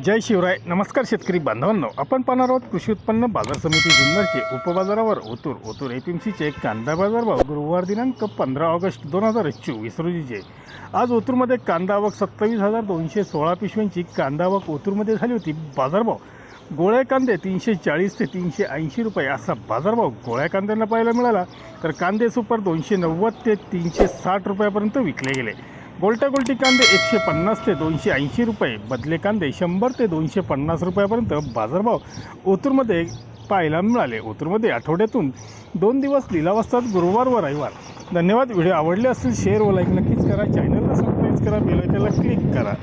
जय शिवराय. नमस्कार शेतकरी बांधवांनो. आपण पाहणार आहोत कृषी उत्पन्न बाजार समिती जुन्नरचे उपबाजारावर Otur. Otur A P M सीचे कांदा बाजार भाव गुरुवार दिनांक पंधरा ऑगस्ट दोन हजार चोवीस रोजीचे. आज ओतूरमध्ये कांदा आवक सत्तावीस हजार दोनशे सोळा पिशव्यांची कांदा आवक ओतूरमध्ये झाली होती. बाजारभाव गोळ्या कांदे तीनशे चाळीस ते तीनशे ऐंशी रुपये असा बाजारभाव गोळ्या कांद्यांना पाहायला मिळाला. तर कांदे सुपर दोनशे नव्वद ते तीनशे साठ रुपयापर्यंत विकले गेले. गोलट्या गोलटी कांदे एकशे पन्नास ते दोनशे ऐंशी रुपये बदले कांदे शंभर ते दोनशे पन्नास रुपयापर्यंत बाजारभाव ओतूरमध्ये पाहायला मिळाले. ओतूरमध्ये आठवड्यातून दोन दिवस लिलाव असतात गुरुवार व रविवार. धन्यवाद. व्हिडिओ आवडले असतील शेअर व लाईक नक्कीच करा. चॅनलला सबस्क्राईब करा. बेल क्लिक करा.